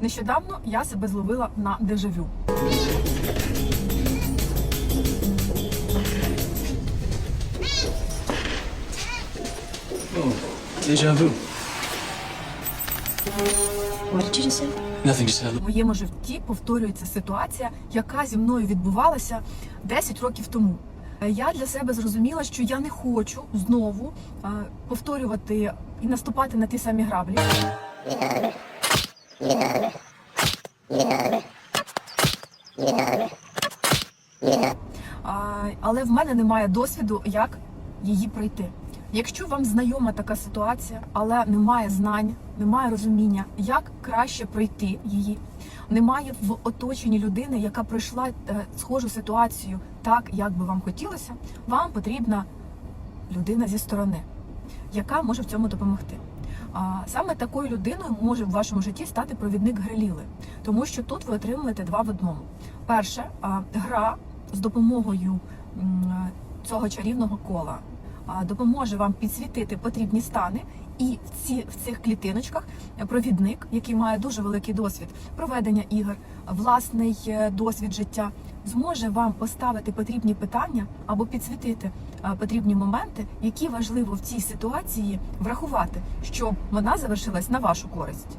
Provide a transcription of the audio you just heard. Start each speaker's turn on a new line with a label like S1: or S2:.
S1: Нещодавно я себе зловила на дежавю.
S2: Oh, deja vu.
S3: What did you just say?
S2: Nothing just
S1: В моєму житті повторюється ситуація, яка зі мною відбувалася 10 років тому. Я для себе зрозуміла, що я не хочу знову е, повторювати і наступати на ті самі граблі. Але в мене немає досвіду, як її пройти. Якщо вам знайома така ситуація, але немає знань, немає розуміння, як краще пройти її, немає в оточенні людини, яка пройшла е, схожу ситуацію так, як би вам хотілося, вам потрібна людина зі сторони, яка може в цьому допомогти. Саме такою людиною може в вашому житті стати провідник Греліли, тому що тут ви отримуєте два в одному. Перше, гра з допомогою цього чарівного кола допоможе вам підсвітити потрібні стани. І в ці в цих клітиночках провідник, який має дуже великий досвід проведення ігор, власний е, досвід життя, зможе вам поставити потрібні питання або підсвітити е, потрібні моменти, які важливо в цій ситуації врахувати, щоб вона завершилась на вашу користь.